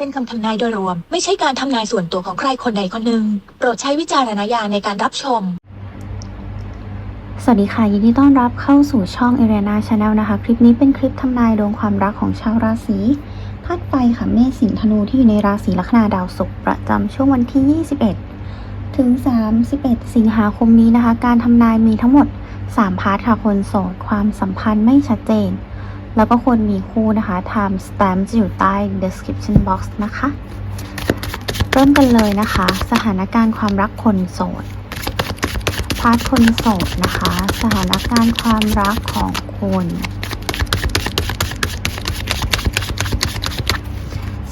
เป็นคำทำนายโดยรวม ไม่ใช่การทำนายส่วนตัวของใครคนใดคนหนึ่ง โปรดใช้วิจารณญาณในการรับชมสวัสดีค่ะ ยินดีต้อนรับเข้าสู่ช่อง a r e n a Channel นะคะ คลิปนี้เป็นคลิปทำนายดวงความรักของชาวราศีธาตุไฟค่ะเมษสิงห์ธนูที่อยู่ในราศีลัคนาดาวศุกร์ประจำช่วงวันที่ 21 ถึง 31 สิงหาคมนี้นะคะ การทำนายมีทั้งหมด 3 พาร์ทค่ะคนโสด ความสัมพันธ์ไม่ชัดเจน แล้วก็คนมีคู่นะคะ time stamp จะอยู่ใต้ description box นะคะ เริ่มกันเลยนะคะ สถานการณ์ความรักคนโสด พาร์ทคนโสดนะคะ สถานการณ์ความรักของคุณ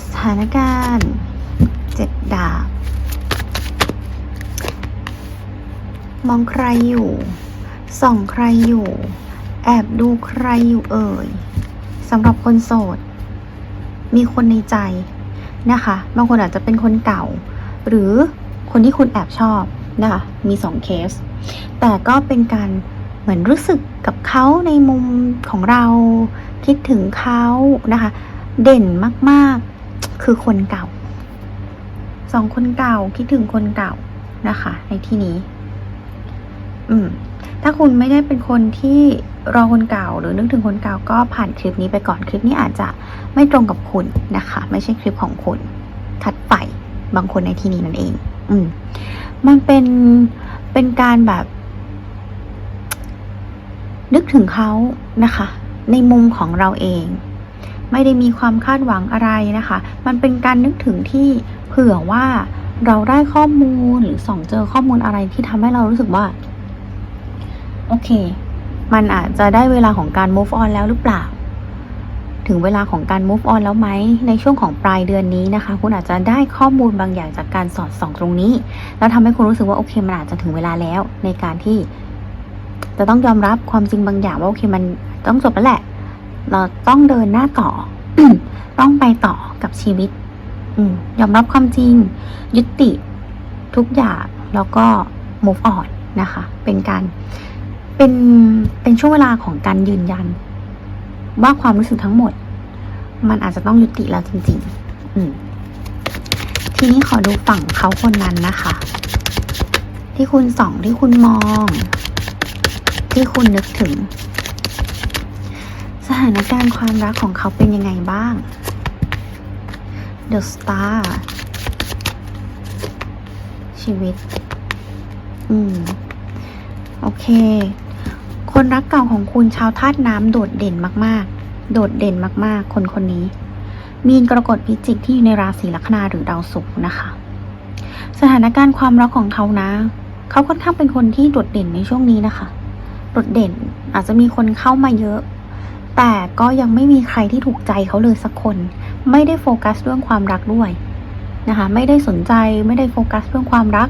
สถานการณ์เจ็ดดาบ มองใครอยู่ ส่องใครอยู่ แอบดูใครอยู่เอ่ย สำหรับคนโสด มีคนในใจนะคะ บางคนอาจจะเป็นคนเก่า หรือคนที่คุณแอบชอบนะคะมีสองเคส แต่ก็เป็นการเหมือนรู้สึกกับเขาในมุมของเราคิดถึงเขานะคะ เด่นมากๆคือคนเก่าสองคนเก่าคิดถึงคนเก่านะคะ ในที่นี้ อืม ถ้าคุณไม่ได้เป็นคนที่รอคนเก่าหรือนึกถึงคนเก่าก็ผ่านคลิปนี้ไปก่อนคลิปนี้อาจจะไม่ตรงกับคุณนะคะ ไม่ใช่คลิปของคุณถัดไปบางคนในที่นี้นั่นเอง อืมมันเป็นเป็นการแบบ นึกถึงเขานะคะ ในมุมของเราเอง ไม่ได้มีความคาดหวังอะไรนะคะ มันเป็นการนึกถึงที่เผื่อว่าเราได้ข้อมูลหรือส่องเจอข้อมูลอะไรที่ทำให้เรารู้สึกว่า โอเค มันอาจจะได้เวลาของการ move on แล้วหรือเปล่า ถึงเวลาของการ move on แล้วไหม ในช่วงของปลายเดือนนี้นะคะ คุณอาจจะได้ข้อมูลบางอย่างจากการสอดส่องตรงนี้ แล้วทำให้คุณรู้สึกว่าโอเค มันอาจจะถึงเวลาแล้ว ในการที่จะต้องยอมรับความจริงบางอย่างว่าโอเค มันต้องจบแล้วแหละ เราต้องเดินหน้าต่อ ต้องไปต่อกับชีวิต อืยอมรับความจริง ยุติทุกอย่างแล้วก็ move on นะคะ เป็นการ เป็นเป็นช่วงเวลาของการยืนยัน ว่าความรู้สึกทั้งหมด มันอาจจะต้องยุติแล้วจริง ๆ อืมทีนี้ขอดูฝั่งเขาคนนั้นนะคะ ที่คุณส่องที่คุณมอง ที่คุณนึกถึง สถานการณ์ความรักของเขาเป็นยังไงบ้าง The Star ชีวิต อืม โอเค คนรักเก่าของคุณชาวธาตุน้ำโดดเด่นมากๆ โดดเด่นมากๆ คนคนนี้ มีนกรกฎพิจิกที่อยู่ในราศีลัคนาหรือดาวศุกร์นะคะ สถานการณ์ความรักของเขานะ เขาค่อนข้างเป็นคนที่โดดเด่นในช่วงนี้นะคะ โดดเด่นอาจจะมีคนเข้ามาเยอะ แต่ก็ยังไม่มีใครที่ถูกใจเขาเลยสักคน ไม่ได้โฟกัสเรื่องความรักด้วยนะคะ ไม่ได้สนใจไม่ได้โฟกัสเรื่องความรัก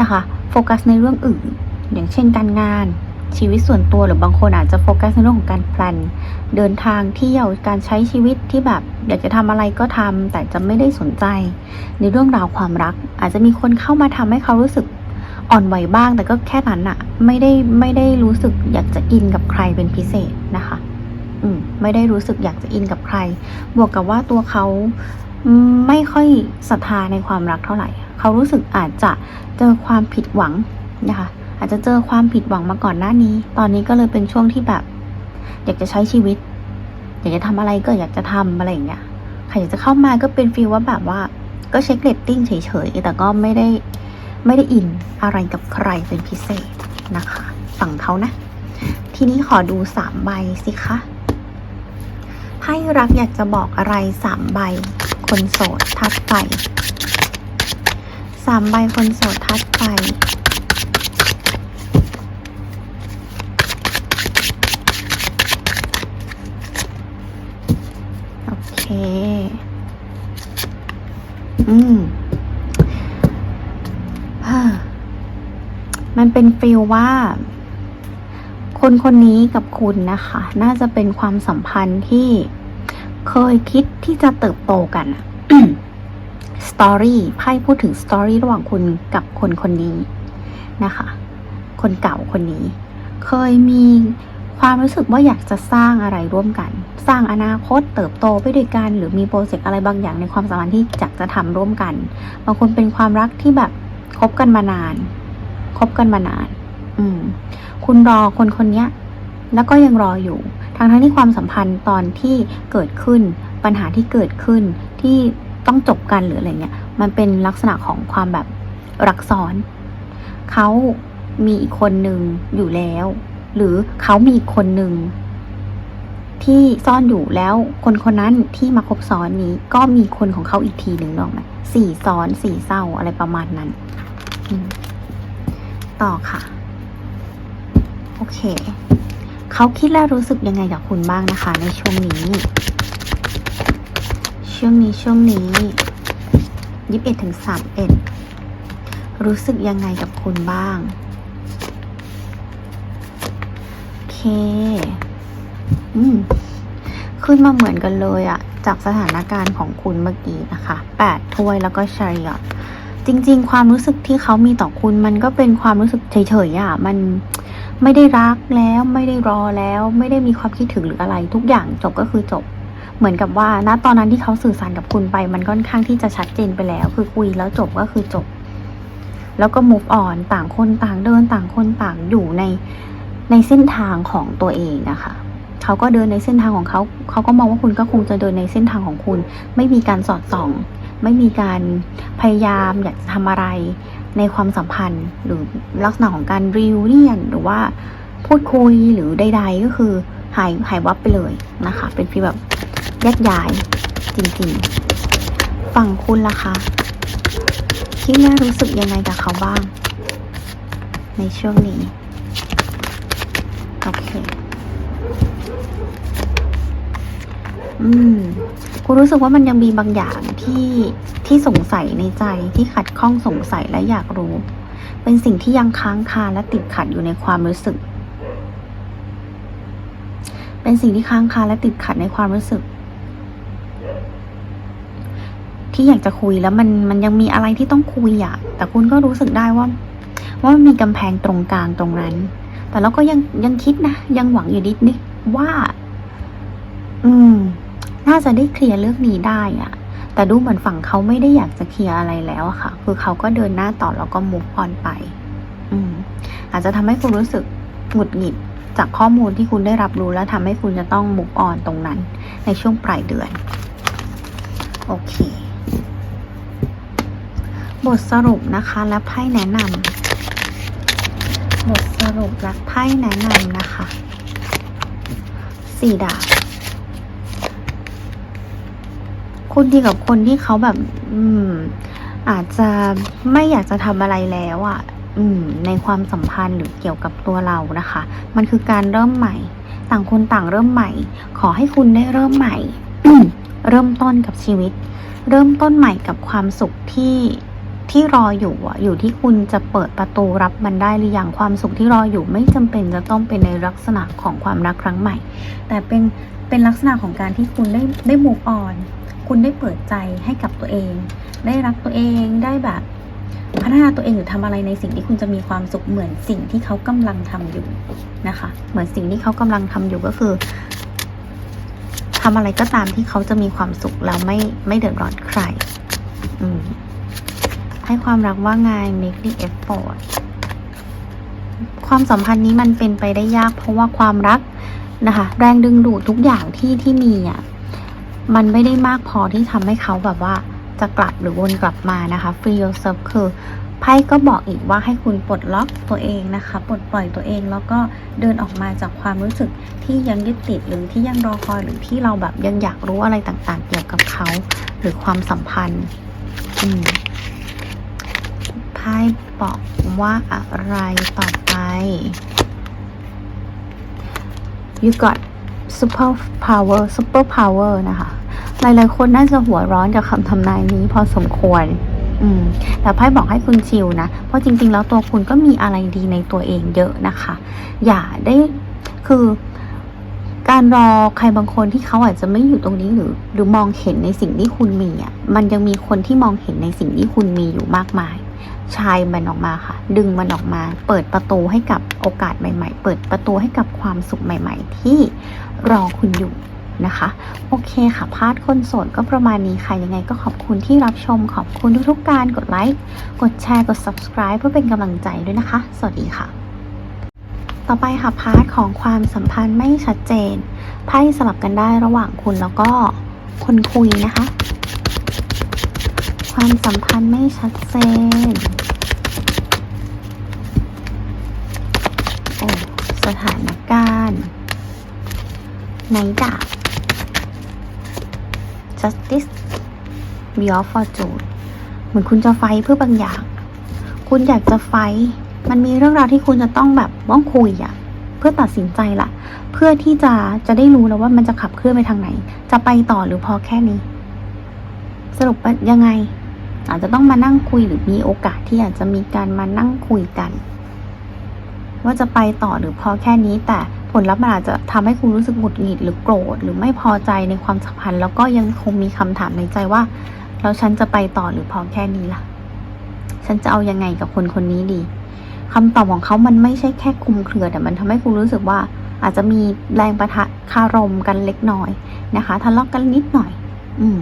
นะคะ โฟกัสในเรื่องอื่น อย่างเช่นการงาน ชีวิตส่วนตัวหรือบางคนอาจจะโฟกัสในเรื่องของการแพลนเดินทางเที่ยวการใช้ชีวิตที่แบบ อยากจะทำอะไรก็ทำแต่จะไม่ได้สนใจ ในเรื่องราวความรัก อาจจะมีคนเข้ามาทำให้เขารู้สึกอ่อนไหวบ้าง แต่ก็แค่นั้นอะไม่ได้ไม่ได้รู้สึกอยากจะอินกับใครเป็นพิเศษนะคะ อืมไม่ได้รู้สึกอยากจะอินกับใคร บวกกับว่าตัวเขาไม่ค่อยศรัทธาในความรักเท่าไหร่ เขารู้สึกอาจจะเจอความผิดหวังนะคะ อาจจะเจอความผิดหวังมาก่อนหน้านี้ ตอนนี้ก็เลยเป็นช่วงที่แบบ อยากจะใช้ชีวิต อยากจะทำอะไรก็อยากจะทำอะไรอย่างเงี้ยใครอยากจะเข้ามาก็เป็นฟีลว่าแบบว่า ก็เช็คเรตติ้งเฉยๆ แต่ก็ไม่ได้ไม่ได้อินอะไรกับใครเป็นพิเศษนะคะ ฝั่งเขานะ ทีนี้ขอดูสามใบสิคะไพ่รักอยากจะบอกอะไรสามใบ คนโสดทัดไฟสามใบคนโสดทัดไฟ เค อืมฮ่ามันเป็นฟีลว่า คนคนนี้กับคุณนะคะ น่าจะเป็นความสัมพันธ์ที่เคยคิดที่จะเติบโตกันอะสตอรี่ไพ่พูดถึงสตอรี่ระหว่างคุณกับคนคนนี้นะคะ คนเก่าคนนี้ เคยมี ความรู้สึกว่าอยากจะสร้างอะไรร่วมกัน สร้างอนาคตเติบโตไปด้วยกัน หรือมีโปรเจกต์อะไรบางอย่างในความสัมพันธ์ที่อยากจะทำร่วมกันบางคนเป็นความรักที่แบบคบกันมานานคบกันมานาน อืม คุณรอคนคนนี้แล้วก็ยังรออยู่ทั้งทั้งที่ความสัมพันธ์ตอนที่เกิดขึ้น ปัญหาที่เกิดขึ้นที่ต้องจบกันหรืออะไรเงี้ย มันเป็นลักษณะของความแบบรักซ้อน เขามีอีกคนหนึ่งอยู่แล้ว หรือเขามีคนหนึ่งที่ซ่อนอยู่แล้วคนคนนั้นที่มาคบซ้อนนี้ ก็มีคนของเขาอีกทีหนึ่งหรอกไหมสี่ซ้อนสี่เศร้าอะไรประมาณนั้น ต่อค่ะ โอเค เขาคิดและรู้สึกยังไงกับคุณบ้างนะคะ ในช่วงนี้ ช่วงนี้ช่วงนี้ยี่สิบเอ็ดถึงสามเอ็ดรู้สึกยังไงกับคุณบ้าง อืมขึ้นมาเหมือนกันเลยอะจากสถานการณ์ของคุณเมื่อกี้นะคะแปดถ้วยแล้วก็ชายอะจริง ๆ ความรู้สึกที่เขามีต่อคุณมันก็เป็นความรู้สึกเฉยๆอะมันไม่ได้รักแล้วไม่ได้รอแล้ว ไม่ได้มีความคิดถึงหรืออะไร ทุกอย่างจบก็คือจบ เหมือนกับว่าณตอนนั้นที่เขาสื่อสารกับคุณไป มันค่อนข้างที่จะชัดเจนไปแล้ว คือคุยแล้วจบก็คือจบ แล้วก็ move on ต่างคนต่างเดินต่างคนต่างอยู่ใน ในเส้นทางของตัวเองนะคะเขาก็เดินในเส้นทางของเขา เขาก็มองว่าคุณก็คงจะเดินในเส้นทางของคุณ ไม่มีการสอดส่อง ไม่มีการพยายามอยากจะทำอะไรในความสัมพันธ์ หรือลักษณะของการรีวิเนียนหรือว่าพูดคุยหรือใด ๆ ก็คือหายหายวับไปเลยนะคะ เป็นฟีลแบบแยกย้ายจริงๆ ฝั่งคุณล่ะคะคิดและรู้สึกยังไงกับเขาบ้าง ในช่วงนี้ โอเคอืมคุณรู้สึกว่ามันยังมีบางอย่างที่ที่สงสัยในใจที่ขัดข้องสงสัยและอยากรู้ เป็นสิ่งที่ยังค้างคาและติดขัดอยู่ในความรู้สึก เป็นสิ่งที่ค้างคาและติดขัดในความรู้สึก ที่อยากจะคุยแล้วมันมันยังมีอะไรที่ต้องคุยอะแต่คุณก็รู้สึกได้ว่า ว่ามันมีกำแพงตรงกลางตรงนั้น แต่เราก็ยังยังคิดนะ ยังหวังอยู่นิดนิดว่า อืม น่าจะได้เคลียร์เรื่องนี้ได้อะแต่ดูเหมือนฝั่งเขาไม่ได้อยากจะเคลียร์อะไรแล้วค่ะ คือเขาก็เดินหน้าต่อแล้วก็มุกออนไป อืม อาจจะทำให้คุณรู้สึกหงุดหงิดจากข้อมูลที่คุณได้รับรู้แล้วทำให้คุณจะต้องมุกออนตรงนั้น ในช่วงปลายเดือน โอเค บทสรุปนะคะและไพ่แนะนำ บทสรุปและไพ่แนะนำนะคะสี่ดาบคุณดีกับคนที่เขาแบบ อืม อาจจะไม่อยากจะทำอะไรแล้วอะ่ะ อืม ในความสัมพันธ์หรือเกี่ยวกับตัวเรานะคะ มันคือการเริ่มใหม่ ต่างคนต่างเริ่มใหม่ ขอให้คุณได้เริ่มใหม่ เริ่มต้นกับชีวิต เริ่มต้นใหม่กับความสุขที่ ที่รออยู่อะอยู่ที่คุณจะเปิดประตูรับมันได้หรือยังความสุขที่รออยู่ไม่จำเป็นจะต้องเป็นในลักษณะของความรักครั้งใหม่ แต่เป็นเป็นลักษณะของการที่คุณได้ได้ move on คุณได้เปิดใจให้กับตัวเอง ได้รักตัวเองได้แบบพัฒนาตัวเองหรือทำอะไรในสิ่งที่คุณจะมีความสุขเหมือนสิ่งที่เขากำลังทำอยู่นะคะ เหมือนสิ่งที่เขากำลังทำอยู่ก็คือทำอะไรก็ตามที่เขาจะมีความสุขแล้วไม่ไม่เดือดร้อนใคร อืม ให้ความรักว่าไง make the effort ความสัมพันธ์นี้มันเป็นไปได้ยาก เพราะว่าความรักนะคะ แรงดึงดูดทุกอย่างที่ที่มีอะมันไม่ได้มากพอที่ทำให้เขาแบบว่าจะกลับหรือวนกลับมานะคะ free yourself คือไพ่ก็บอกอีกว่าให้คุณปลดล็อกตัวเองนะคะปลดปล่อยตัวเองแล้วก็เดินออกมาจากความรู้สึกที่ยังยึดติดหรือที่ยังรอคอยหรือที่เราแบบยังอยากรู้อะไรต่างๆ เกี่ยวกับเขา หรือความสัมพันธ์ อืม ไพ่บอกว่าอะไรต่อไป you got super power super power นะคะ หลายๆคนน่าจะหัวร้อนกับคำทำนายนี้พอสมควร อืม แต่ไพ่บอกให้คุณชิลนะ เพราะจริง ๆ แล้วตัวคุณก็มีอะไรดีในตัวเองเยอะนะคะ อย่าได้คือการรอใครบางคนที่เขาอาจจะไม่อยู่ตรงนี้หรือ หรือมองเห็นในสิ่งที่คุณมีอะ มันยังมีคนที่มองเห็นในสิ่งที่คุณมีอยู่มากมาย ชายมันออกมาค่ะ ดึงมันออกมา เปิดประตูให้กับโอกาสใหม่ ๆ เปิดประตูให้กับความสุขใหม่ ๆ ที่รอคุณอยู่นะคะ โอเคค่ะพาร์ทคนโสดก็ประมาณนี้ค่ะ ยังไงก็ขอบคุณที่รับชมขอบคุณทุกๆการกดไลค์กดแชร์กด subscribe เพื่อเป็นกำลังใจด้วยนะคะ สวัสดีค่ะต่อไปค่ะพาร์ทของความสัมพันธ์ไม่ชัดเจนไพ่สลับกันได้ระหว่างคุณแล้วก็คนคุยนะคะ ความสัมพันธ์ไม่ชัดเจน โอ้ สถานการณ์ในดาบ justice be of fortune เหมือนคุณจะไฟเพื่อบางอย่าง คุณอยากจะไฟ มันมีเรื่องราวที่คุณจะต้องแบบต้องคุยอะเพื่อตัดสินใจละเพื่อที่จะจะได้รู้แล้วว่ามันจะขับเคลื่อนไปทางไหน จะไปต่อหรือพอแค่นี้ สรุปว่ายังไง อาจจะต้องมานั่งคุยหรือมีโอกาสที่อาจจะมีการมานั่งคุยกัน ว่าจะไปต่อหรือพอแค่นี้แต่ผลลัพธ์มันอาจจะทำให้คุณรู้สึกหงุดหงิดหรือโกรธหรือไม่พอใจในความสัมพันธ์ แล้วก็ยังคงมีคำถามในใจว่าแล้วฉันจะไปต่อหรือพอแค่นี้ล่ะ ฉันจะเอายังไงกับคนคนนี้ดีคำตอบของเขามันไม่ใช่แค่คุมเครือแต่มันทำให้คุณรู้สึกว่าอาจจะมีแรงประทะคารมกันเล็กน้อยนะคะทะเลาะกกันนิดหน่อย อืม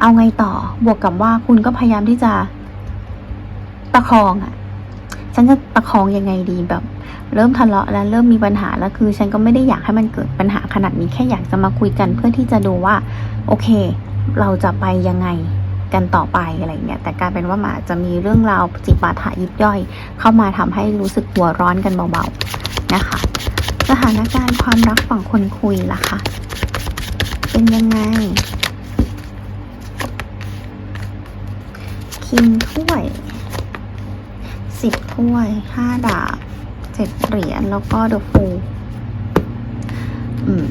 เอาไงต่อบวกกับว่าคุณก็พยายามที่จะประคองอะ ฉันจะประคองยังไงดีแบบ เริ่มทะเลาะแล้วเริ่มมีปัญหาแล้วคือ ฉันก็ไม่ได้อยากให้มันเกิดปัญหาขนาดนี้แค่อยากจะมาคุยกันเพื่อที่จะดูว่า โอเค เราจะไปยังไงกันต่อไปอะไรเงี้ยแต่กลายเป็นว่ามาจะมีเรื่องราวจิปาถะยิบย่อย เข้ามาทำให้รู้สึกหัวร้อนกันเบาๆนะคะ สถานการณ์ความรักฝั่งคนคุยล่ะคะเป็นยังไงคิงถ้วย สิบถ้วยห้าดาบเจ็ดเหรียญแล้วก็เดอะฟูอืม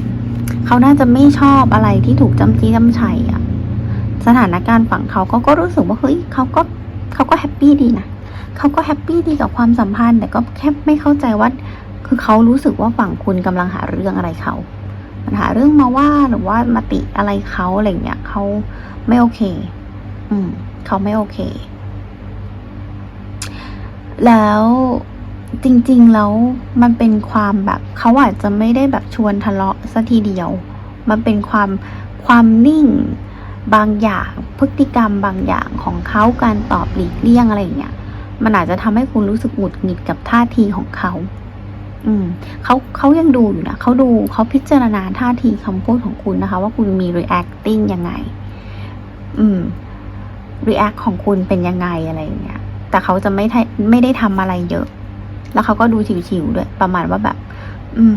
เขาน่าจะไม่ชอบอะไรที่ถูกจำจี้จำชัยอะสถานการณ์ฝั่งเขาก็ก็รู้สึกว่าเฮ้ยเขาก็เขาก็แฮปปี้ดีนะเขาก็แฮปปี้ดีกับความสัมพันธ์ แต่ก็แค่ไม่เข้าใจว่า คือเขารู้สึกว่าฝั่งคุณกำลังหาเรื่องอะไรเขามันหาเรื่องมาว่าหรือว่ามาติอะไรเขาอะไรเงี้ยเขาไม่โอเค อืมเขาไม่โอเค แล้วจริงๆแล้วมันเป็นความแบบเขาอาจจะไม่ได้แบบชวนทะเลาะสัทีเดียว มันเป็นความความนิ่งบางอย่างพฤติกรรมบางอย่างของเขาการตอบหลีกเลี่ยงอะไรอย่างเงี้ยมันอาจจะทำให้คุณรู้สึกหงุดหงิดกับท่าทีของเขา อืมเขาเขายังดูอยู่นะเขาดูเขาพิจารณาท่าทีคำพูดของคุณนะคะ ว่าคุณมี reacting ยังไง อืม react ของคุณเป็นยังไงอะไรอย่างเงี้ย แต่เขาจะไม่ไม่ได้ทำอะไรเยอะ แล้วเขาก็ดูชิวๆด้วย ประมาณว่าแบบ อืม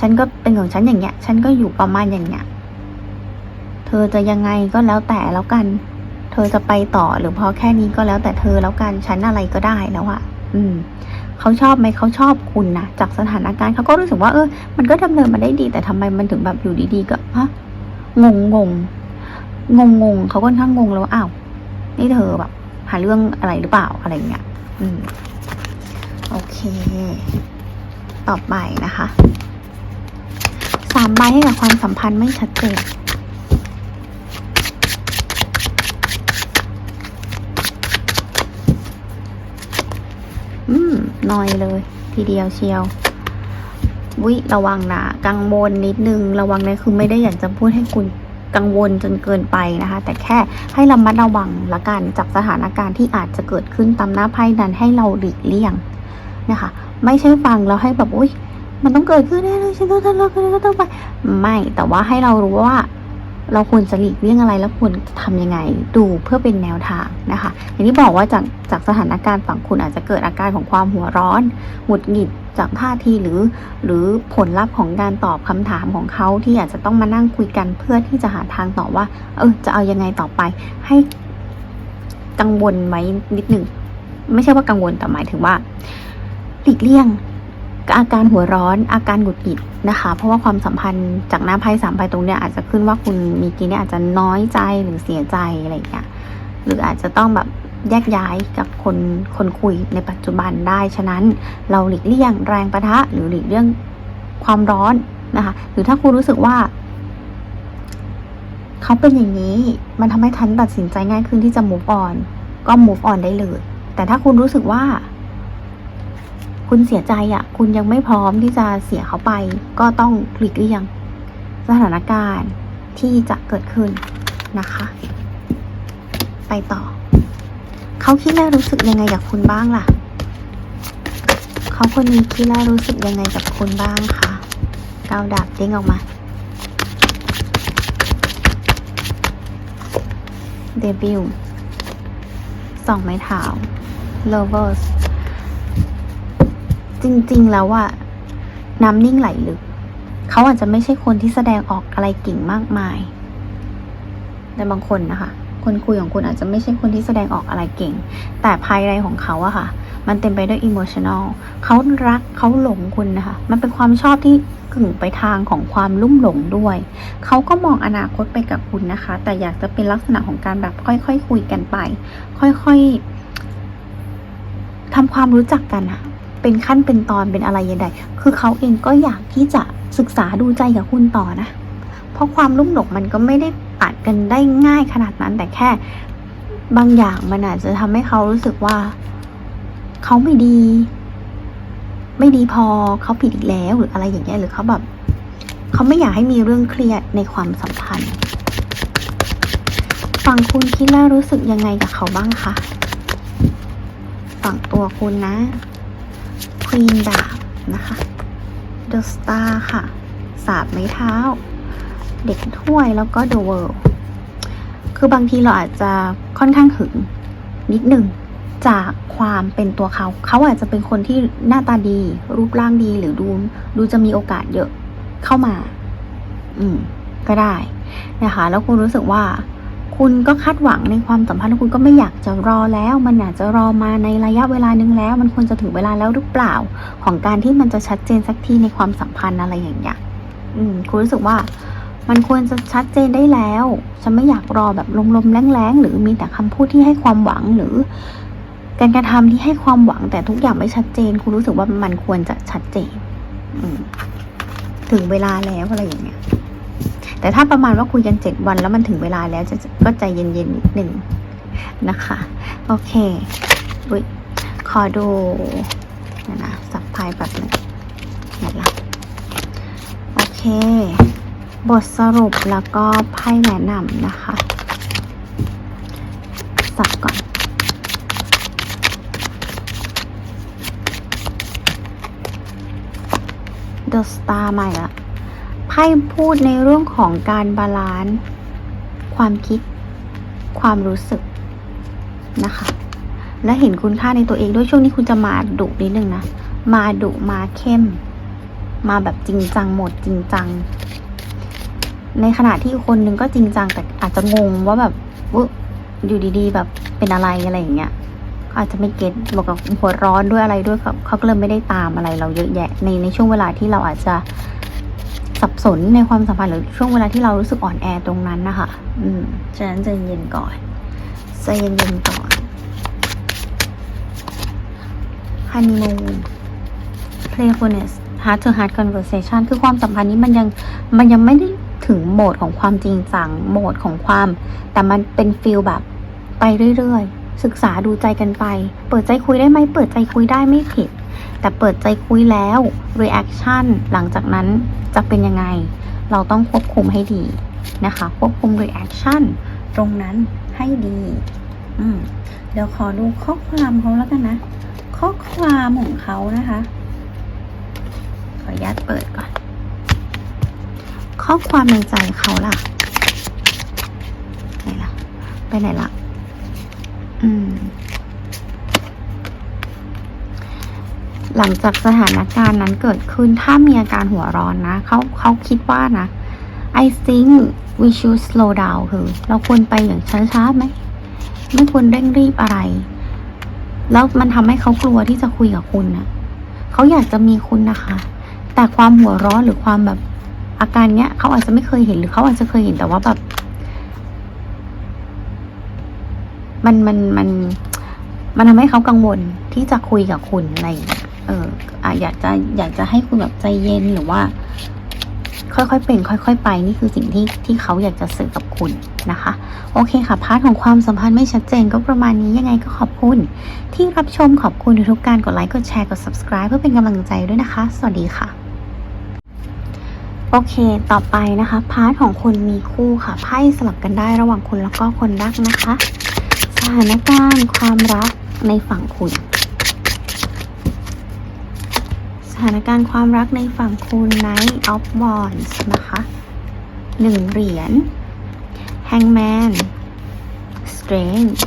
ฉันก็เป็นของฉันอย่างเงี้ย ฉันก็อยู่ประมาณอย่างเงี้ย เธอจะยังไงก็แล้วแต่แล้วกัน เธอจะไปต่อหรือพอแค่นี้ก็แล้วแต่เธอแล้วกันฉันอะไรก็ได้แล้วอะอืมเขาชอบไหมเขาชอบคุณนะจากสถานการณ์เขาก็รู้สึกว่าเออ มันก็ดำเนินมาได้ดี แต่ทำไมมันถึงแบบอยู่ดีๆก็ฮะงงงงงงงเขาก็ค่อนข้างงงแล้วอ้าวนี่เธอแบบ หาเรื่องอะไรหรือเปล่าอะไรเงี้ยอืมโอเค ต่อไปนะคะสามใบให้กับความสัมพันธ์ไม่ชัดเจนอืมนอยเลย ทีเดียวเชียววิระวังนะกังวลนิดนึง ระวังนะคือไม่ได้อยากจะพูดให้คุณ กังวลจนเกินไปนะคะ แต่แค่ให้ระมัดระวังละกันจากสถานการณ์ที่อาจจะเกิดขึ้นตามหน้าไพ่นั้นให้เราหลีกเลี่ยงนะคะ ไม่ใช่ฟังแล้วให้แบบอุ้ยมันต้องเกิดขึ้นแน่เลยฉันต้องทะเลาะกันก็ต้องไป ไม่แต่ว่าให้เรารู้ว่า เราควรจะหลีกเลี่ยงอะไร แล้วควรจะทำยังไง ดูเพื่อเป็นแนวทางนะคะ อย่างที่บอกว่าจากจากสถานการณ์ฝั่งคุณอาจจะเกิดอาการของความหัวร้อนหงุดหงิดจากท่าทีหรือ หรือผลลัพธ์ของการตอบคำถามของเขาที่อาจจะต้องมานั่งคุยกันเพื่อที่จะหาทางต่อว่า เออจะเอายังไงต่อไป ให้กังวลไหมนิดหนึ่งไม่ใช่ว่ากังวลแต่หมายถึงว่าหลีกเลี่ยง อาการหัวร้อนอาการหงุดหงิดนะคะ เพราะว่าความสัมพันธ์จากหน้าไพ่สามใบตรงเนี้ยอาจจะขึ้นว่าคุณมีกีเนี่ยอาจจะน้อยใจหรือเสียใจอะไรอย่างเงี้ยหรืออาจจะต้องแบบแยกย้ายกับคนคนคุยในปัจจุบันได้ ฉะนั้นเราหลีกเลี่ยงแรงประทะหรือหลีกเลี่ยงความร้อนนะคะ หรือถ้าคุณรู้สึกว่า เขาเป็นอย่างนี้ มันทำให้ทันตัดสินใจง่ายขึ้นที่จะ move on ก็ move on ได้เลย แต่ถ้าคุณรู้สึกว่า คุณเสียใจอะ่ะ คุณยังไม่พร้อมที่จะเสียเขาไป ก็ต้องหลีกเลี่ยง สถานการณ์ที่จะเกิดขึ้นนะคะ ไปต่อ เขาคิดและรู้สึกยังไงกับคุณบ้างล่ะ เขาคนนี้คิดและรู้สึกยังไงกับคุณบ้างคะก้าวดาบเด้งออกมา เดบิวสองไม้เท้า lovers จริง ๆ แล้วอะน้ำนิ่งไหลลึก เขาอาจจะไม่ใช่คนที่แสดงออกอะไรเก่งมากมาย แต่บางคนนะคะ คนคุยของคุณอาจจะไม่ใช่คนที่แสดงออกอะไรเก่ง แต่ภายในของเขาอะค่ะ มันเต็มไปด้วยอิโมชันอลเขารักเขาหลงคุณนะคะ มันเป็นความชอบที่กึ่งไปทางของความลุ่มหลงด้วย เขาก็มองอนาคตไปกับคุณนะคะ แต่อยากจะเป็นลักษณะของการแบบค่อยๆคคุยกันไป ค่อยๆทำความรู้จักกันอะ เป็นขั้นเป็นตอนเป็นอะไรยังไงคือเขาเองก็อยากที่จะศึกษาดูใจกับคุณต่อนะ เพราะความลุ่มหลงมันก็ไม่ได้ตัดกันได้ง่ายขนาดนั้น แต่แค่บางอย่างมันอาจจะทำให้เขารู้สึกว่า เขาไม่ดี ไม่ดีพอเขาผิดอีกแล้วหรืออะไรอย่างเงี้ยหรือเขาแบบเขาไม่อยากให้มีเรื่องเครียดในความสัมพันธ์ฝั่งคุณคิดแล้วรู้สึกยังไงกับเขาบ้างคะฝั่งตัวคุณนะ ควีนดาบนะคะเดอะสตาร์ค่ะ สาบไม้เท้า เด็กถ้วยแล้วก็เดอะเวิลด์คือบางทีเราอาจจะค่อนข้างหึงนิดหนึ่งจากความเป็นตัวเขา เขาอาจจะเป็นคนที่หน้าตาดี รูปร่างดีหรือดูดูจะมีโอกาสเยอะเข้ามา อืม ก็ได้นะคะ แล้วคุณรู้สึกว่า คุณก็คาดหวังในความสัมพันธ์คุณก็ไม่อยากจะรอแล้ว มันอยากจะรอมาในระยะเวลานึงแล้ว มันควรจะถึงเวลาแล้วหรือเปล่า ของการที่มันจะชัดเจนสักทีในความสัมพันธ์อะไรอย่างเงี้ยอืมคุณรู้สึกว่า มันควรจะชัดเจนได้แล้ว ฉันไม่อยากรอแบบลมๆแรงๆหรือมีแต่คำพูดที่ให้ความหวังหรือ การกระทำที่ให้ความหวังแต่ทุกอย่างไม่ชัดเจน คุณรู้สึกว่ามันควรจะชัดเจน อืมถึงเวลาแล้วอะไรอย่างเงี้ย แต่ถ้าประมาณว่าคุยกันเจ็ดวันแล้วมันถึงเวลาแล้วจะก็ใจเย็นๆนิดหนึ่งนะคะ โอเคอุยขอดูเดี๋ยวนะสับพายแบบหนึงไหนละโอเค บทสรุปแล้วก็ไพ่แนะนำนะคะ สับก่อน The Star ใหม่ละ ไพ่พูดในเรื่องของการบาลานซ์ความคิด ความรู้สึกนะคะ และเห็นคุณค่าในตัวเองด้วยช่วงนี้คุณจะมาดุนิดนึงนะ มาดุมาเข้ม มาแบบจริงจังหมดจริงจัง ในขณะที่คนหนึงก็จริงจังแต่อาจจะงงว่าแบบอยอยู่ดีๆ แบบเป็นอะไรอะไรอย่างเงี้ยอาจจะไม่เก็ตบอกกับหัวร้อนด้วยอะไรด้วยเขาเขาก็เลยไม่ได้ตามอะไรเราเยอะแยะในในช่วงเวลาที่เราอาจจะ สับสนในความสัมพันธ์หรือช่วงเวลาที่เรารู้สึกอ่อนแอตรงนั้นนะคะ อืม ฉะนั้นใจเย็นก่อน ใจเย็นๆก่อน honeymoon playfulness heart to heart conversation คือความสัมพันธ์นี้มันยังมันยังไม่ได้ถึงโหมดของความจริงจัง โหมดของความ แต่มันเป็นฟิลแบบไปเรื่อยๆ ศึกษาดูใจกันไป เปิดใจคุยได้ไหม เปิดใจคุยได้ไม่ผิด แต่เปิดใจคุยแล้ว reaction หลังจากนั้นจะเป็นยังไง เราต้องควบคุมให้ดีนะคะ ควบคุม reaction ตรงนั้นให้ดีเดี๋ยวขอดูข้อความเขาแล้วกันนะ ข้อความของเขานะคะ ขออนุญาตเปิดก่อน ข้อความในใจเขาล่ะไหนล่ะ ไปไหนล่ะ อืม หลังจากสถานการณ์นั้นเกิดขึ้นถ้ามีอาการหัวร้อนนะเขาเขาคิดว่านะ I think we should slow down คือ เราควรไปอย่างช้าๆไหมไม่ควรเร่งรีบอะไร แล้วมันทำให้เขากลัวที่จะคุยกับคุณนะเขาอยากจะมีคุณนะคะ แต่ความหัวร้อนหรือความแบบอาการเนี้ยเขาอาจจะไม่เคยเห็นหรือเขาอาจจะเคยเห็นแต่ว่าแบบ มันมันมัน มันทำให้เขากังวลที่จะคุยกับคุณอะไรอย่างเงี้ย อออะอยากจะอยากจะให้คุณแบบใจเย็นหรือว่า ค่อยๆเป็น ค่อย ๆ ไปนี่คือสิ่งที่ที่เขาอยากจะสื่อกับคุณนะคะ โอเคค่ะพาร์ทของความสัมพันธ์ไม่ชัดเจนก็ประมาณนี้ยังไงก็ขอบคุณ ที่รับชมขอบคุณทุกการกดไลค์กดแชร์กด subscribe เพื่อเป็นกำลังใจด้วยนะคะ สวัสดีค่ะโอเค ต่อไปนะคะ พาร์ทของคนมีคู่ค่ะ ไพ่สลับกันได้ระหว่างคุณแล้วก็คนรักนะคะ สถานการณ์ความรักในฝั่งคุณ ถานการณ์ความรักในฝั่งคุณ Knight of Wands นะคะหนึ่งเหรียญ Hangman Strength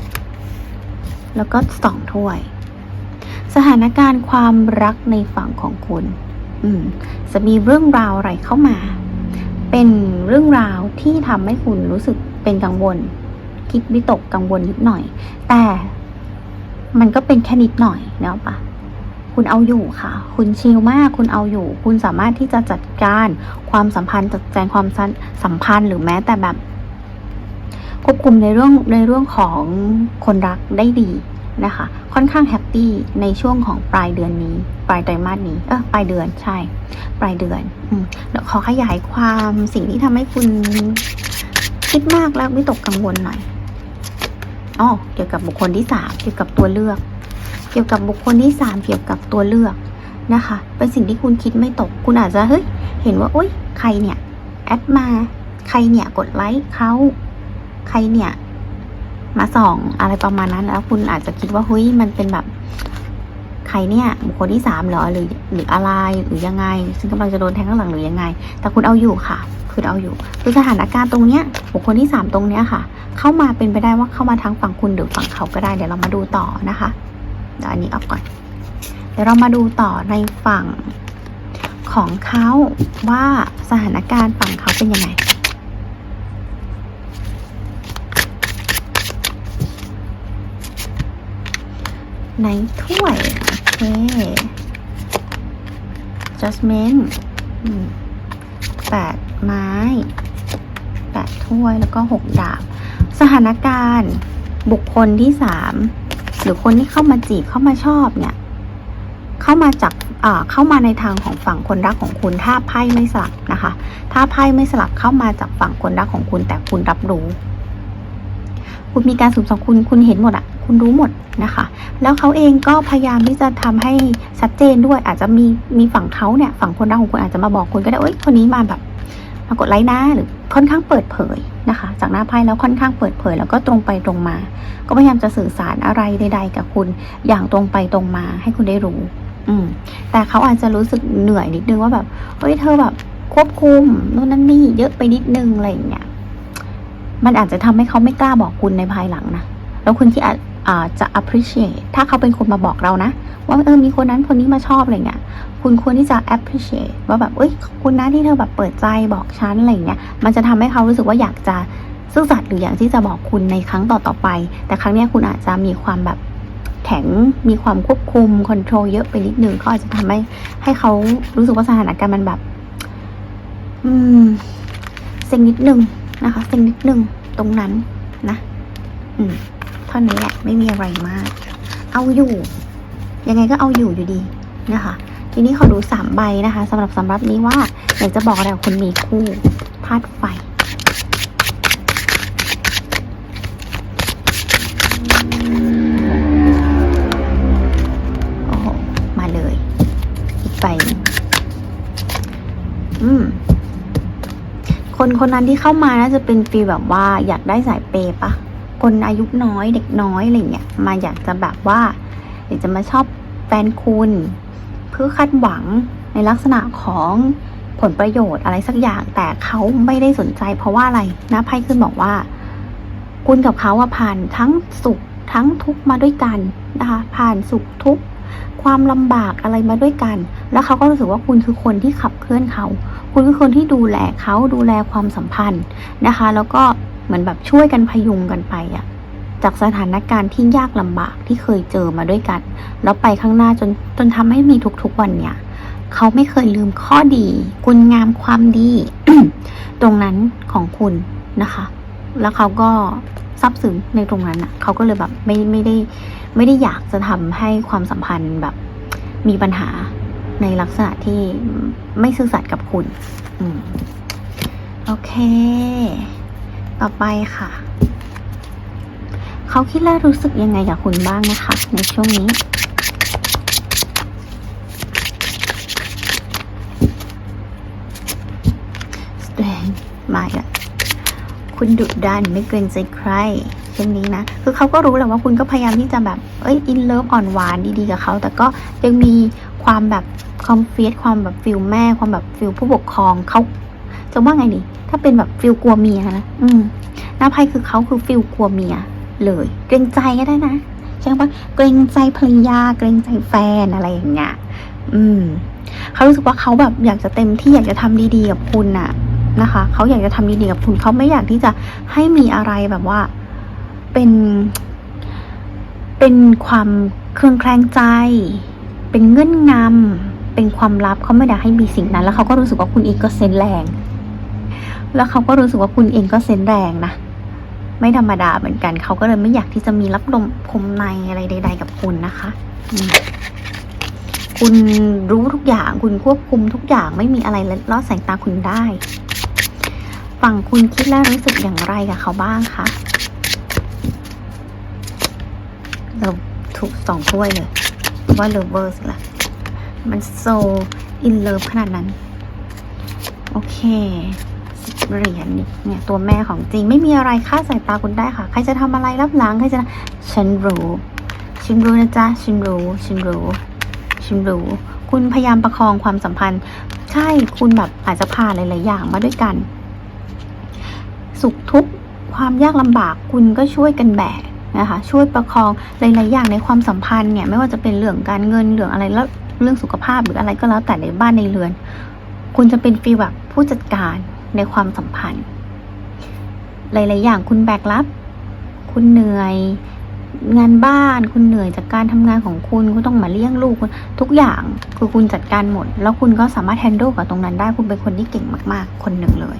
แล้วก็สองถ้วย สถานการณ์ความรักในฝั่งของคุณ อืม จะมีเรื่องราวอะไรเข้ามา เป็นเรื่องราวที่ทำให้คุณรู้สึกเป็นกังวล คิดวิตกกังวลนิดหน่อย แต่มันก็เป็นแค่นิดหน่อยเนาะปะ คุณเอาอยู่ค่ะ คุณชิลมาก คุณเอาอยู่ คุณสามารถที่จะจัดการความสัมพันธ์จัดแจงความสัมพันธ์หรือแม้แต่แบบควบคุมในเรื่องในเรื่องของคนรักได้ดีนะคะ ค่อนข้างแฮปปี้ในช่วงของปลายเดือนนี้ ปลายไตรมาสนี้ เออปลายเดือนใช่ ปลายเดือนอืมเดี๋ยวขอขยายความสิ่งที่ทำให้คุณคิดมากแล้ววิตกกังวลหน่อยอ๋อเกี่ยวกับบุคคลที่สามเกี่ยวกับตัวเลือก เกี่ยวกับบุคคลที่สามเกี่ยวกับตัวเลือกนะคะ เป็นสิ่งที่คุณคิดไม่ตก คุณอาจจะเฮ้ยเห็นว่าโอ๊ยใครเนี่ยแอดมา ใครเนี่ยกดไลค์เขาใครเนี่ยมาส่องอะไรประมาณนั้นแล้วคุณอาจจะคิดว่าเฮ้ยมันเป็นแบบใครเนี่ยบุคคลที่สามเหรอหรือหรืออะไรหรือยังไง ซึ่งกำลังจะโดนแทงข้างหลังหรือยังไง แต่คุณเอาอยู่ค่ะ คุณเอาอยู่คือสถานการณ์ตรงเนี้ยบุคคลที่สามตรงเนี้ยค่ะ เข้ามาเป็นไปได้ว่าเข้ามาทางฝั่งคุณหรือฝั่งเขาก็ได้เดี๋ยวเรามาดูต่อนะคะ เดี๋ยวอันนี้ออกก่อน เดี๋ยวเรามาดูต่อในฝั่งของเขาว่าสถานการณ์ฝั่งเขาเป็นยังไงในถ้วย โอเค judgment แปดไม้แปดถ้วยแล้วก็หกดาบ สถานการณ์บุคคลที่สาม หรือคนที่เข้ามาจีบเข้ามาชอบเนี่ย เข้ามาจากอ่าเข้ามาในทางของฝั่งคนรักของคุณ ถ้าไพ่ไม่สลับนะคะ ถ้าไพ่ไม่สลับเข้ามาจากฝั่งคนรักของคุณ แต่คุณรับรู้ คุณมีการสืบสวนคุณคุณเห็นหมดอะคุณรู้หมดนะคะ แล้วเขาเองก็พยายามที่จะทำให้ชัดเจนด้วยอาจจะมีมีฝั่งเขาเนี่ยฝั่งคนรักของคุณอาจจะมาบอกคุณก็ได้เอ้ยคนนี้มาแบบากดไลค์นะหรือค่อนข้างเปิดเผยนะคะ จากหน้าไพ่แล้วค่อนข้างเปิดเผย แล้วก็ตรงไปตรงมา ก็พยายามจะสื่อสารอะไรใด ๆ กับคุณอย่างตรงไปตรงมา ให้คุณได้รู้ อืม แต่เขาอาจจะรู้สึกเหนื่อยนิดนึงว่าแบบเฮ้ยเธอแบบควบคุมนู่นนั่นนี่เยอะไปนิดนึงอะไรอย่างเงี้ยมันอาจจะทำให้เขาไม่กล้าบอกคุณในภายหลังนะแล้วคุณที่อาจ จจะ appreciate ถ้าเขาเป็นคนมาบอกเรานะ ว่าเออมีคนนั้นคนนี้มาชอบอะไรเงี้ยคุณควรที่จะ appreciate ว่าแบบเอ้ยขอบคุณนะที่เธอแบบเปิดใจบอกฉันอะไรเงี้ยมันจะทำให้เขารู้สึกว่าอยากจะซื่อสัตย์หรืออยากที่จะบอกคุณในครั้งต่อๆไป แต่ครั้งนี้คุณอาจจะมีความแบบแข็งมีความควบคุมคอนโทรลเยอะไปนิดนึงก็อาจจะทำให้ให้เขารู้สึกว่าสถานการณ์มันแบบ อืมเซ็งนิดนึงนะคะเซ็งนิดนึงตรงนั้นนะ อืม ท่านี้แหละไม่มีอะไรมาก เอาอยู่ ยังไงก็เอาอยู่อยู่ดีนะคะ ทีนี้ขอดูสามใบนะคะสำหรับสำหรับนี้ว่าอยากจะบอกอะไรกับคนมีคู่ธาตุไฟโอ้มาเลยอีกใบอืมคนคนนั้นที่เข้ามาน่าจะเป็นฟีลแบบว่าอยากได้สายเปย์ปะ คนอายุน้อยเด็กน้อยอะไรเงี้ยมาอยากจะแบบว่า อยากจะมาชอบแฟนคุณ เพื่อคาดหวังในลักษณะของผลประโยชน์อะไรสักอย่างแต่เขาไม่ได้สนใจ เพราะว่าอะไรนะไพ่ขึ้นบอกว่า คุณกับเขาอะผ่านทั้งสุขทั้งทุกข์มาด้วยกันนะคะผ่านสุขทุกข์ความลำบากอะไรมาด้วยกัน แล้วเขาก็รู้สึกว่าคุณคือคนที่ขับเคลื่อนเขา คุณคือคนที่ดูแลเขาดูแลความสัมพันธ์นะคะ แล้วก็ เหมือนแบบช่วยกันพยุงกันไปอะจากสถานการณ์ที่ยากลำบากที่เคยเจอมาด้วยกัน แล้วไปข้างหน้าจนจนทำให้มีทุกๆวันเนี่ยเขาไม่เคยลืมข้อดี คุณงามความดี ตรงนั้นของคุณนะคะ แล้วเขาก็ซับซึ้งในตรงนั้นอะเขาก็เลยแบบไม่ไม่ได้ไม่ได้อยากจะทำให้ความสัมพันธ์แบบมีปัญหาในลักษณะที่ไม่ซื่อสัตย์กับคุณ อืม โอเค ต่อไปค่ะ เขาคิดและรู้สึกยังไงกับคุณบ้างนะคะ ในช่วงนี้แสดงมาอีกแล้วคุณดุดันไม่เกรงใจใครเช่นนี้นะ คือเขาก็รู้แหละว่าคุณก็พยายามที่จะแบบ เอ้ย อินเลิฟอ่อนหวานดีๆกับเขา แต่ก็ยังมีความแบบคอมเฟียสความแบบฟิลแม่ ความแบบฟิลผู้ปกครองเขาจะว่าไงดี ถ้าเป็นแบบฟิลกลัวเมียนะอืมน้าไพ่คือเขาคือฟิลกลัวเมีย เลย เกรงใจก็ได้นะใช่ปะเกรงใจภรรยา เกรงใจแฟนอะไรอย่างเงี้ยอืมเขารู้สึกว่าเขาแบบอยากจะเต็มที่อยากจะทำดีๆกับคุณน่ะนะคะเขาอยากจะทำดีๆกับคุณเขาไม่อยากที่จะให้มีอะไรแบบว่า เป็น เป็นความเครื่องแคลงใจ เป็นเงื่อนงำเป็นความลับเขาไม่อยากให้มีสิ่งนั้น แล้วเขาก็รู้สึกว่าคุณเองก็เซนแรง แล้วเขาก็รู้สึกว่าคุณเองก็เซนแรงนะ ไม่ธรรมดาเหมือนกัน เขาก็เลยไม่อยากที่จะมีรับลมคมในอะไรใด ๆ กับคุณนะคะคุณรู้ทุกอย่างคุณควบคุมทุกอย่างไม่มีอะไรเล็ดลอดสายตาคุณได้ ฝั่งคุณคิดและรู้สึกอย่างไรกับเขาบ้างคะเราถูกสองถ้วยเลย ว่าเลิฟเวอร์สละมันโซอินเลิฟขนาดนั้น โอเค เหรียญเนี่ยตัวแม่ของจริงไม่มีอะไรค่าสายตาคุณได้ค่ะ ใครจะทำอะไรรับหลังใครจะฉันรู้ฉันรู้นะจ๊ะฉันรู้ฉันรู้ฉันรู้คุณพยายามประคองความสัมพันธ์ ใช่คุณแบบอาจจะผ่านหลายๆอย่างมาด้วยกัน สุขทุกข์ความยากลำบากคุณก็ช่วยกันแบกนะคะช่วยประคองหลายๆอย่างในความสัมพันธ์เนี่ยไม่ว่าจะเป็นเรื่องการเงินเรื่องอะไรแล้วเรื่องสุขภาพหรืออะไรก็แล้วแต่ในบ้านในเรือน คุณจะเป็นฟีลแบบผู้จัดการ ในความสัมพันธ์ หลาย ๆ อย่างคุณแบกรับ คุณเหนื่อย งานบ้านคุณเหนื่อยจากการทำงานของคุณ คุณต้องมาเลี้ยงลูกคุณทุกอย่างคือคุณจัดการหมด แล้วคุณก็สามารถแฮนด์ลกับตรงนั้นได้คุณเป็นคนที่เก่งมาก ๆ คนหนึ่งเลย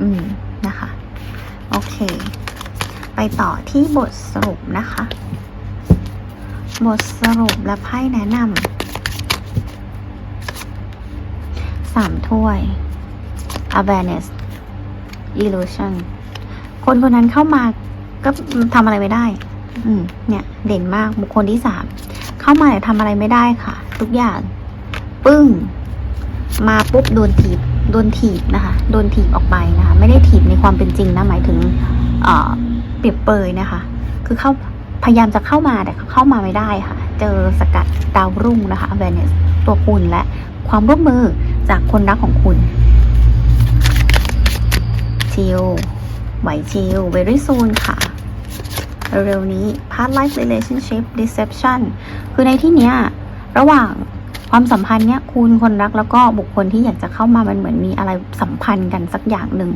อืมนะคะ โอเค ไปต่อที่บทสรุปนะคะ บทสรุปและไพ่แนะนำสามถ้วย awareness illusion คนคนนั้นเข้ามาก็ทำอะไรไม่ได้ อืม เนี่ย เด่นมากบุคคลที่สามเข้ามาแต่ทำอะไรไม่ได้ค่ะ ทุกอย่าง ปึ้ง มาปุ๊บโดนถีบโดนถีบนะคะ โดนถีบออกไปนะคะ ไม่ได้ถีบในความเป็นจริงนะ หมายถึง เอ่อ เปรียบเปรยนะคะ คือเข้าพยายามจะเข้ามาแต่เข้ามาไม่ได้ค่ะ เจอสกัดดาวรุ่งนะคะ awareness ตัวคุณและความร่วมมือจากคนรักของคุณิลไหวชิล very soon ค่ะ เร็วๆนี้ past life relationship deception คือในที่เนี้ย ระหว่างความสัมพันธ์เนี้ยคุณคนรักแล้วก็บุคคลที่อยากจะเข้ามามันเหมือนมีอะไรสัมพันธ์กันสักอย่างหนึ่ง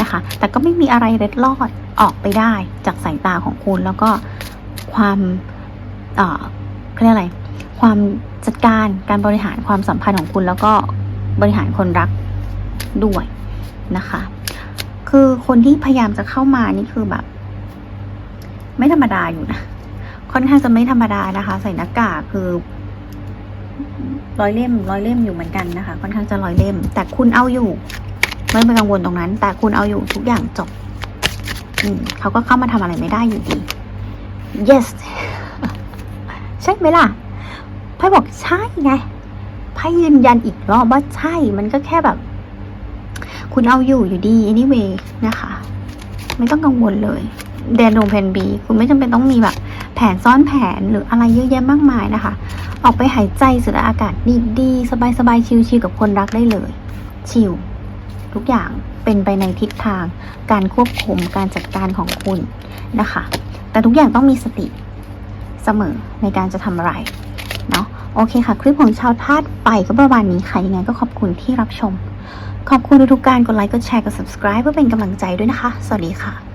นะคะ แต่ก็ไม่มีอะไรเล็ดลอดออกไปได้จากสายตาของคุณแล้วก็ความเอ่อเขาเรียกอะไร ความจัดการการบริหารความสัมพันธ์ของคุณแล้วก็บริหารคนรักด้วยนะคะ คือคนที่พยายามจะเข้ามานี่คือแบบ ไม่ธรรมดาอยู่นะ ค่อนข้างจะไม่ธรรมดานะคะ ใส่หน้ากากคือร้อยเล่มร้อยเล่มอยู่เหมือนกันนะคะ ค่อนข้างจะร้อยเล่ม แต่คุณเอาอยู่ ไม่ไปกังวลตรงนั้น แต่คุณเอาอยู่ทุกอย่างจบอืมเขาก็เข้ามาทำอะไรไม่ได้อยู่ดี yes ใช่ไหมล่ะไพ่บอกใช่ไงไพ่ยืนยันอีกรอบว่าใช่มันก็แค่แบบ คุณเอาอยู่อยู่ดี anyway นะคะ ไม่ต้องกังวลเลยเดนโดงแผนบีคุณไม่จำเป็นต้องมีแบบแผนซ้อนแผนหรืออะไรเยอะแยะมากมายนะคะ ออกไปหายใจสูดอากาศดีๆ สบายๆ ชิลๆกับคนรักได้เลย ชิลทุกอย่างเป็นไปในทิศทาง การควบคุมการจัดการของคุณนะคะ แต่ทุกอย่างต้องมีสติเสมอในการจะทำอะไรเนาะโอเคค่ะ คลิปของชาวธาตุไฟก็ประมาณนี้ค่ะ ยังไงก็ขอบคุณที่รับชม ขอบคุณทุกๆการกดไลค์ กดแชร์ กด subscribe เพื่อเป็นกำลังใจด้วยนะคะ สวัสดีค่ะ